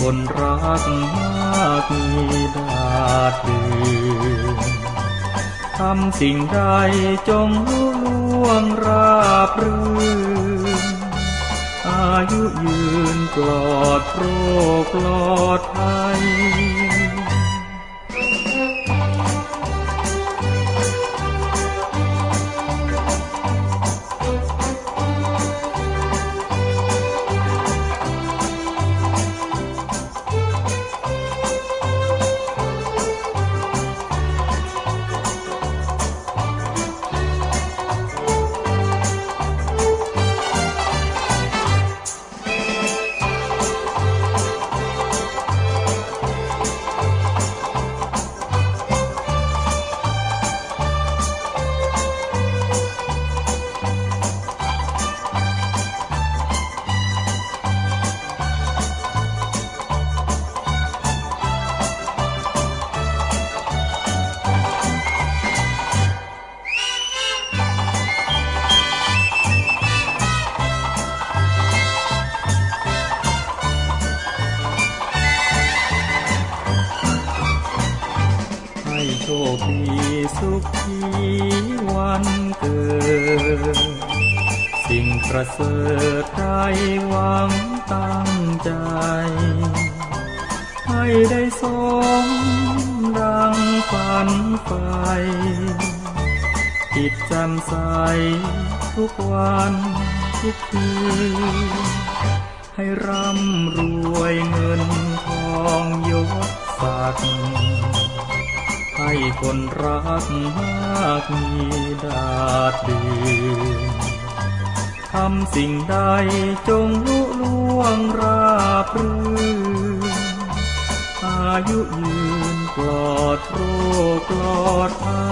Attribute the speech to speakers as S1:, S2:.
S1: คนรักมากมีดาดดืนทำสิ่งใดจงลุล่วงราบรื่นอายุยืนปลอดโรคปลอดภัย คดีสุขีวันเกิด สิ่งประเสริฐได้หวังตั้งใจ ให้ได้สมดังฝันไฟจิตจ่มใสทุกวันทุกคืนให้ร่ำรวยเงินทองยศศักดิ์ ให้คนรักมากมีดาดดืนทำสิ่งใดจงลุล่วงราบรื่นอายุยืนปลอดโรคปลอดภัย